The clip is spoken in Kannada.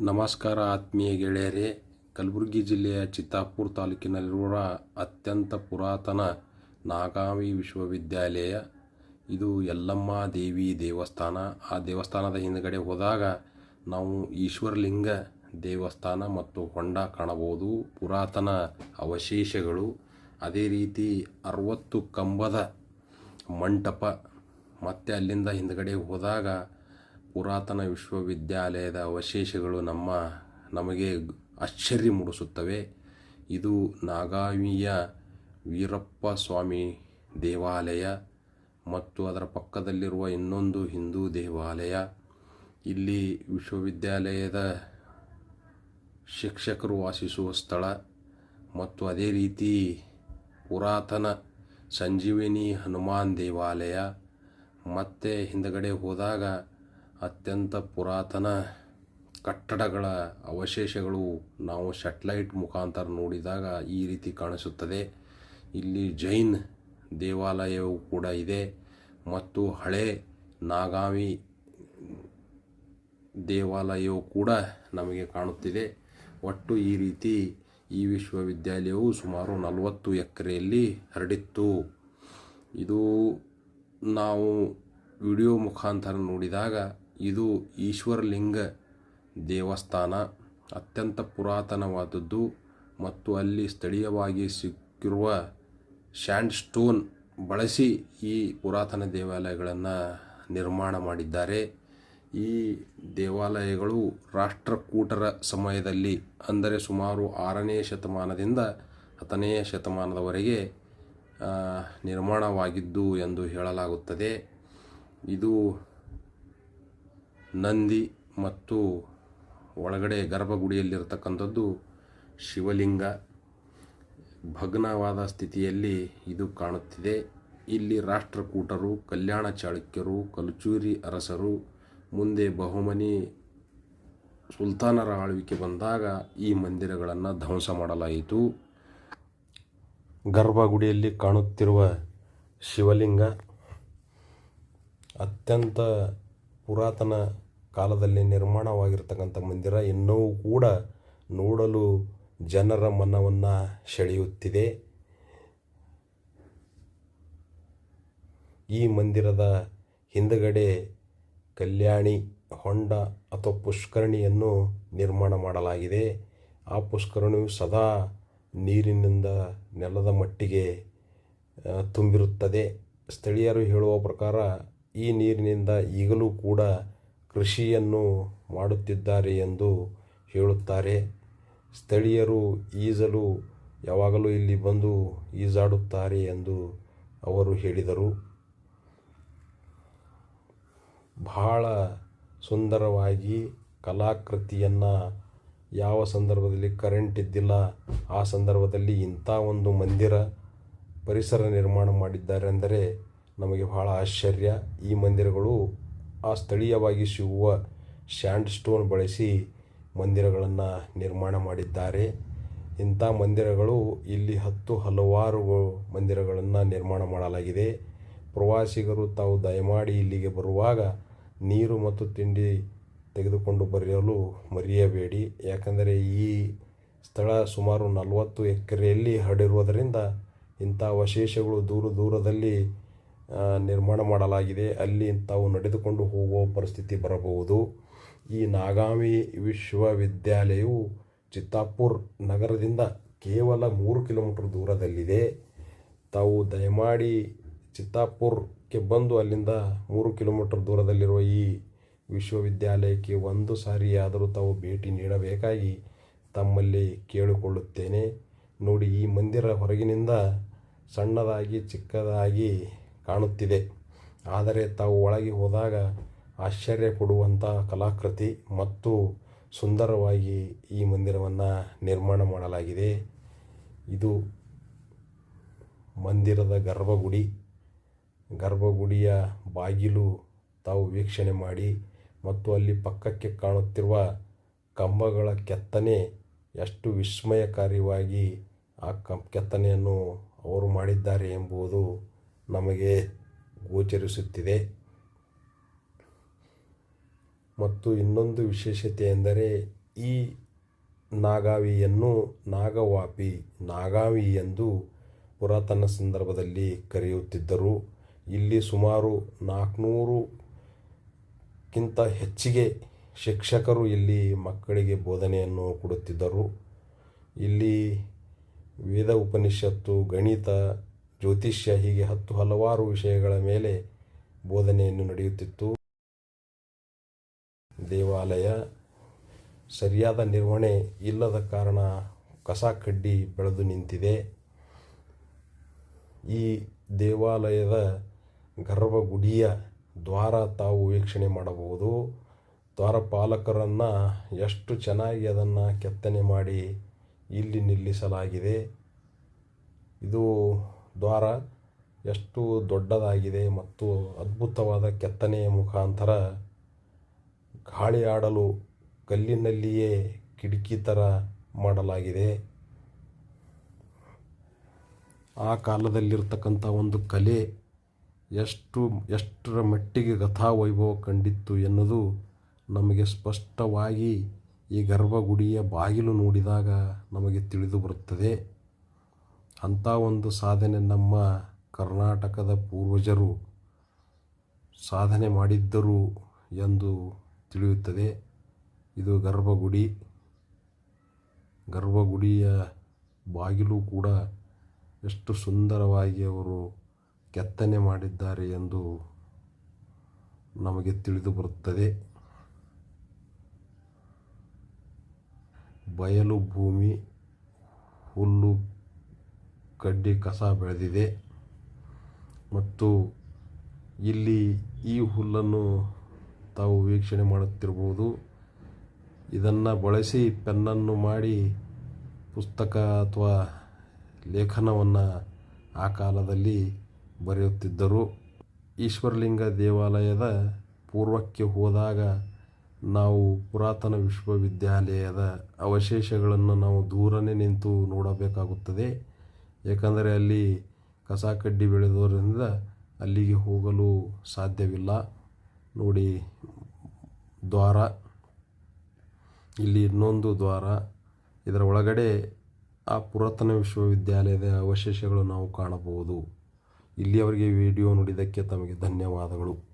ನಮಸ್ಕಾರ ಆತ್ಮೀಯ ಗೆಳೆಯರೇ. ಕಲಬುರಗಿ ಜಿಲ್ಲೆಯ ಚಿತ್ತಾಪುರ ತಾಲೂಕಿನಲ್ಲಿರುವ ಅತ್ಯಂತ ಪುರಾತನ ನಾಗಾವಿ ವಿಶ್ವವಿದ್ಯಾಲಯ. ಇದು ಯಲ್ಲಮ್ಮ ದೇವಿ ದೇವಸ್ಥಾನ. ಆ ದೇವಸ್ಥಾನದ ಹಿಂದುಗಡೆ ಹೋದಾಗ ನಾವು ಈಶ್ವರಲಿಂಗ ದೇವಸ್ಥಾನ ಮತ್ತು ಹೊಂಡ ಕಾಣಬಹುದು. ಪುರಾತನ ಅವಶೇಷಗಳು. ಅದೇ ರೀತಿ ಅರವತ್ತು ಕಂಬದ ಮಂಟಪ. ಮತ್ತು ಅಲ್ಲಿಂದ ಹಿಂದುಗಡೆ ಹೋದಾಗ ಪುರಾತನ ವಿಶ್ವವಿದ್ಯಾಲಯದ ಅವಶೇಷಗಳು ನಮ್ಮ, ನಮಗೆ ಆಶ್ಚರ್ಯ ಮೂಡಿಸುತ್ತವೆ. ಇದು ನಾಗಾವಿಯ ವೀರಪ್ಪ ಸ್ವಾಮಿ ದೇವಾಲಯ ಮತ್ತು ಅದರ ಪಕ್ಕದಲ್ಲಿರುವ ಇನ್ನೊಂದು ಹಿಂದೂ ದೇವಾಲಯ. ಇಲ್ಲಿ ವಿಶ್ವವಿದ್ಯಾಲಯದ ಶಿಕ್ಷಕರು ವಾಸಿಸುವ ಸ್ಥಳ ಮತ್ತು ಅದೇ ರೀತಿ ಪುರಾತನ ಸಂಜೀವಿನಿ ಹನುಮಾನ್ ದೇವಾಲಯ. ಮತ್ತು ಹಿಂದಗಡೆ ಹೋದಾಗ ಅತ್ಯಂತ ಪುರಾತನ ಕಟ್ಟಡಗಳ ಅವಶೇಷಗಳು ನಾವು ಶಟ್ಲೈಟ್ ಮುಖಾಂತರ ನೋಡಿದಾಗ ಈ ರೀತಿ ಕಾಣಿಸುತ್ತದೆ. ಇಲ್ಲಿ ಜೈನ್ ದೇವಾಲಯವು ಕೂಡ ಇದೆ ಮತ್ತು ಹಳೆ ನಾಗಾವಿ ದೇವಾಲಯವು ಕೂಡ ನಮಗೆ ಕಾಣುತ್ತಿದೆ. ಒಟ್ಟು ಈ ರೀತಿ ಈ ವಿಶ್ವವಿದ್ಯಾಲಯವು ಸುಮಾರು ನಲವತ್ತು ಎಕರೆಯಲ್ಲಿ ಹರಡಿತ್ತು. ಇದು ನಾವು ವಿಡಿಯೋ ಮುಖಾಂತರ ನೋಡಿದಾಗ ಇದು ಈಶ್ವರಲಿಂಗ ದೇವಸ್ಥಾನ, ಅತ್ಯಂತ ಪುರಾತನವಾದದ್ದು ಮತ್ತು ಅಲ್ಲಿ ಸ್ಥಳೀಯವಾಗಿ ಸಿಕ್ಕಿರುವ ಶ್ಯಾಂಡ್ ಸ್ಟೋನ್ ಬಳಸಿ ಈ ಪುರಾತನ ದೇವಾಲಯಗಳನ್ನು ನಿರ್ಮಾಣ ಮಾಡಿದ್ದಾರೆ. ಈ ದೇವಾಲಯಗಳು ರಾಷ್ಟ್ರಕೂಟರ ಸಮಯದಲ್ಲಿ, ಅಂದರೆ ಸುಮಾರು ಆರನೇ ಶತಮಾನದಿಂದ ಹತ್ತನೆಯ ಶತಮಾನದವರೆಗೆ ನಿರ್ಮಾಣವಾಗಿದ್ದು ಎಂದು ಹೇಳಲಾಗುತ್ತದೆ. ಇದು ನಂದಿ ಮತ್ತು ಒಳಗಡೆ ಗರ್ಭಗುಡಿಯಲ್ಲಿರ್ತಕ್ಕಂಥದ್ದು ಶಿವಲಿಂಗ. ಭಗ್ನವಾದ ಸ್ಥಿತಿಯಲ್ಲಿ ಇದು ಕಾಣುತ್ತಿದೆ. ಇಲ್ಲಿ ರಾಷ್ಟ್ರಕೂಟರು, ಕಲ್ಯಾಣ ಚಾಳುಕ್ಯರು ಕಲಚೂರಿ ಅರಸರು, ಮುಂದೆ ಬಹುಮನಿ ಸುಲ್ತಾನರ ಆಳ್ವಿಕೆ ಬಂದಾಗ ಈ ಮಂದಿರಗಳನ್ನು ಧ್ವಂಸ ಮಾಡಲಾಯಿತು. ಗರ್ಭಗುಡಿಯಲ್ಲಿ ಕಾಣುತ್ತಿರುವ ಶಿವಲಿಂಗ ಅತ್ಯಂತ ಪುರಾತನ ಕಾಲದಲ್ಲಿ ನಿರ್ಮಾಣವಾಗಿರ್ತಕ್ಕಂಥ ಮಂದಿರ ಇನ್ನೂ ಕೂಡ ನೋಡಲು ಜನರ ಮನವನ್ನು ಸೆಳೆಯುತ್ತಿದೆ. ಈ ಮಂದಿರದ ಹಿಂದಗಡೆ ಕಲ್ಯಾಣಿ, ಹೊಂಡ ಅಥವಾ ಪುಷ್ಕರಣಿಯನ್ನು ನಿರ್ಮಾಣ ಮಾಡಲಾಗಿದೆ. ಆ ಪುಷ್ಕರಣಿಯು ಸದಾ ನೀರಿನಿಂದ ನೆಲದ ಮಟ್ಟಿಗೆ ತುಂಬಿರುತ್ತದೆ. ಸ್ಥಳೀಯರು ಹೇಳುವ ಪ್ರಕಾರ ಈ ನೀರಿನಿಂದ ಈಗಲೂ ಕೂಡ ಕೃಷಿಯನ್ನು ಮಾಡುತ್ತಿದ್ದಾರೆ ಎಂದು ಹೇಳುತ್ತಾರೆ. ಸ್ಥಳೀಯರು ಈಜಲು ಯಾವಾಗಲೂ ಇಲ್ಲಿ ಬಂದು ಈಜಾಡುತ್ತಾರೆ ಎಂದು ಅವರು ಹೇಳಿದರು. ಬಹಳ ಸುಂದರವಾಗಿ ಕಲಾಕೃತಿಯನ್ನು ಯಾವ ಸಂದರ್ಭದಲ್ಲಿ ಕರೆಂಟ್ ಇದ್ದಿಲ್ಲ, ಆ ಸಂದರ್ಭದಲ್ಲಿ ಇಂಥ ಒಂದು ಮಂದಿರ ಪರಿಸರ ನಿರ್ಮಾಣ ಮಾಡಿದ್ದಾರೆ. ಅಂದರೆ ನಮಗೆ ಬಹಳ ಆಶ್ಚರ್ಯ. ಈ ಮಂದಿರಗಳು ಆ ಸ್ಥಳೀಯವಾಗಿ ಸಿಗುವ ಸ್ಯಾಂಡ್ ಸ್ಟೋನ್ ಬಳಸಿ ಮಂದಿರಗಳನ್ನು ನಿರ್ಮಾಣ ಮಾಡಿದ್ದಾರೆ. ಇಂಥ ಮಂದಿರಗಳು ಇಲ್ಲಿ ಹತ್ತು ಹಲವಾರು ಮಂದಿರಗಳನ್ನು ನಿರ್ಮಾಣ ಮಾಡಲಾಗಿದೆ. ಪ್ರವಾಸಿಗರು ತಾವು ದಯಮಾಡಿ ಇಲ್ಲಿಗೆ ಬರುವಾಗ ನೀರು ಮತ್ತು ತಿಂಡಿ ತೆಗೆದುಕೊಂಡು ಬರೆಯಲು ಮರೆಯಬೇಡಿ. ಯಾಕಂದರೆ ಈ ಸ್ಥಳ ಸುಮಾರು ನಲವತ್ತು ಎಕರೆಯಲ್ಲಿ ಹರಡಿರುವುದರಿಂದ ಇಂಥ ಅವಶೇಷಗಳು ದೂರ ದೂರದಲ್ಲಿ ನಿರ್ಮಾಣ ಮಾಡಲಾಗಿದೆ. ಅಲ್ಲಿ ತಾವು ನಡೆದುಕೊಂಡು ಹೋಗುವ ಪರಿಸ್ಥಿತಿ ಬರಬಹುದು. ಈ ನಾಗಾಮಿ ವಿಶ್ವವಿದ್ಯಾಲಯವು ಚಿತ್ತಾಪುರ್ ನಗರದಿಂದ ಕೇವಲ ಮೂರು ಕಿಲೋಮೀಟರ್ ದೂರದಲ್ಲಿದೆ. ತಾವು ದಯಮಾಡಿ ಚಿತ್ತಾಪುರಕ್ಕೆ ಬಂದು ಅಲ್ಲಿಂದ ಮೂರು ಕಿಲೋಮೀಟರ್ ದೂರದಲ್ಲಿರುವ ಈ ವಿಶ್ವವಿದ್ಯಾಲಯಕ್ಕೆ ಒಂದು ಸಾರಿಯಾದರೂ ತಾವು ಭೇಟಿ ನೀಡಬೇಕಾಗಿ ತಮ್ಮಲ್ಲಿ ಕೇಳಿಕೊಳ್ಳುತ್ತೇನೆ. ನೋಡಿ, ಈ ಮಂದಿರ ಹೊರಗಿನಿಂದ ಸಣ್ಣದಾಗಿ ಚಿಕ್ಕದಾಗಿ ಕಾಣುತ್ತಿದೆ. ಆದರೆ ತಾವು ಒಳಗೆ ಹೋದಾಗ ಆಶ್ಚರ್ಯ ಕೊಡುವಂಥ ಕಲಾಕೃತಿ ಮತ್ತು ಸುಂದರವಾಗಿ ಈ ಮಂದಿರವನ್ನು ನಿರ್ಮಾಣ ಮಾಡಲಾಗಿದೆ. ಇದು ಮಂದಿರದ ಗರ್ಭಗುಡಿ. ಗರ್ಭಗುಡಿಯ ಬಾಗಿಲು ತಾವು ವೀಕ್ಷಣೆ ಮಾಡಿ ಮತ್ತು ಅಲ್ಲಿ ಪಕ್ಕಕ್ಕೆ ಕಾಣುತ್ತಿರುವ ಕಂಬಗಳ ಕೆತ್ತನೆ ಎಷ್ಟು ವಿಸ್ಮಯಕಾರಿಯಾಗಿ ಆ ಕ ಕೆತ್ತನೆಯನ್ನು ಅವರು ಮಾಡಿದ್ದಾರೆ ಎಂಬುದು ನಮಗೆ ಗೋಚರಿಸುತ್ತಿದೆ. ಮತ್ತು ಇನ್ನೊಂದು ವಿಶೇಷತೆ ಎಂದರೆ ಈ ನಾಗಾವಿಯನ್ನು ನಾಗವಾಪಿ, ನಾಗಾವಿ ಎಂದು ಪುರಾತನ ಸಂದರ್ಭದಲ್ಲಿ ಕರೆಯುತ್ತಿದ್ದರು. ಇಲ್ಲಿ ಸುಮಾರು ನಾಲ್ಕುನೂರುಕ್ಕಿಂತ ಹೆಚ್ಚಿಗೆ ಶಿಕ್ಷಕರು ಇಲ್ಲಿ ಮಕ್ಕಳಿಗೆ ಬೋಧನೆಯನ್ನು ಕೊಡುತ್ತಿದ್ದರು. ಇಲ್ಲಿ ವೇದ ಉಪನಿಷತ್ತು, ಗಣಿತ ಜ್ಯೋತಿಷ್ಯ ಹೀಗೆ ಹತ್ತು ಹಲವಾರು ವಿಷಯಗಳ ಮೇಲೆ ಬೋಧನೆಯನ್ನು ನಡೆಯುತ್ತಿತ್ತು. ದೇವಾಲಯ ಸರಿಯಾದ ನಿರ್ವಹಣೆ ಇಲ್ಲದ ಕಾರಣ ಕಸ ಕಡ್ಡಿ ಬೆಳೆದು ನಿಂತಿದೆ. ಈ ದೇವಾಲಯದ ಗರ್ಭಗುಡಿಯ ದ್ವಾರ ತಾವು ವೀಕ್ಷಣೆ ಮಾಡಬಹುದು. ದ್ವಾರಪಾಲಕರನ್ನು ಎಷ್ಟು ಚೆನ್ನಾಗಿ ಅದನ್ನು ಕೆತ್ತನೆ ಮಾಡಿ ಇಲ್ಲಿ ನಿಲ್ಲಿಸಲಾಗಿದೆ. ಇದು ದ್ವಾರ ಎಷ್ಟು ದೊಡ್ಡದಾಗಿದೆ ಮತ್ತು ಅದ್ಭುತವಾದ ಕೆತ್ತನೆಯ ಮುಖಾಂತರ ಗಾಳಿ ಆಡಲು ಕಲ್ಲಿನಲ್ಲಿಯೇ ಕಿಟಕಿ ಥರ ಮಾಡಲಾಗಿದೆ. ಆ ಕಾಲದಲ್ಲಿರ್ತಕ್ಕಂಥ ಒಂದು ಕಲೆ ಎಷ್ಟು, ಎಷ್ಟರ ಮಟ್ಟಿಗೆ ಗಥಾವೈಭವ ಕಂಡಿತ್ತು ಎನ್ನುವುದು ನಮಗೆ ಸ್ಪಷ್ಟವಾಗಿ ಈ ಗರ್ಭಗುಡಿಯ ಬಾಗಿಲು ನೋಡಿದಾಗ ನಮಗೆ ತಿಳಿದು ಬರುತ್ತದೆ. ಅಂಥ ಒಂದು ಸಾಧನೆ ನಮ್ಮ ಕರ್ನಾಟಕದ ಪೂರ್ವಜರು ಸಾಧನೆ ಮಾಡಿದ್ದರು ಎಂದು ತಿಳಿಯುತ್ತದೆ. ಇದು ಗರ್ಭಗುಡಿ. ಗರ್ಭಗುಡಿಯ ಬಾಗಿಲು ಕೂಡ ಎಷ್ಟು ಸುಂದರವಾಗಿ ಅವರು ಕೆತ್ತನೆ ಮಾಡಿದ್ದಾರೆ ಎಂದು ನಮಗೆ ತಿಳಿದು ಬರುತ್ತದೆ. ಬಯಲು ಭೂಮಿ, ಹುಲ್ಲು ಕಡ್ಡಿ ಕಸ ಬೆಳೆದಿದೆ. ಮತ್ತು ಇಲ್ಲಿ ಈ ಹುಲ್ಲನ್ನು ತಾವು ವೀಕ್ಷಣೆ ಮಾಡುತ್ತಿರ್ಬೋದು ಇದನ್ನು ಬಳಸಿ ಪೆನ್ನನ್ನು ಮಾಡಿ ಪುಸ್ತಕ ಅಥವಾ ಲೇಖನವನ್ನು ಆ ಕಾಲದಲ್ಲಿ ಬರೆಯುತ್ತಿದ್ದರು. ಈಶ್ವರಲಿಂಗ ದೇವಾಲಯದ ಪೂರ್ವಕ್ಕೆ ಹೋದಾಗ ನಾವು ಪುರಾತನ ವಿಶ್ವವಿದ್ಯಾಲಯದ ಅವಶೇಷಗಳನ್ನು ನಾವು ದೂರನೇ ನಿಂತು ನೋಡಬೇಕಾಗುತ್ತದೆ. ಏಕೆಂದರೆ ಅಲ್ಲಿ ಕಸ ಕಡ್ಡಿ ಬೆಳೆದವರಿಂದ ಅಲ್ಲಿಗೆ ಹೋಗಲು ಸಾಧ್ಯವಿಲ್ಲ. ನೋಡಿ, ದ್ವಾರ. ಇಲ್ಲಿ ಇನ್ನೊಂದು ದ್ವಾರ. ಇದರ ಒಳಗಡೆ ಆ ಪುರಾತನ ವಿಶ್ವವಿದ್ಯಾಲಯದ ಅವಶೇಷಗಳು ನಾವು ಕಾಣಬಹುದು. ಇಲ್ಲಿಯವರೆಗೆ ವಿಡಿಯೋ ನೋಡಿದ್ದಕ್ಕೆ ತಮಗೆ ಧನ್ಯವಾದಗಳು.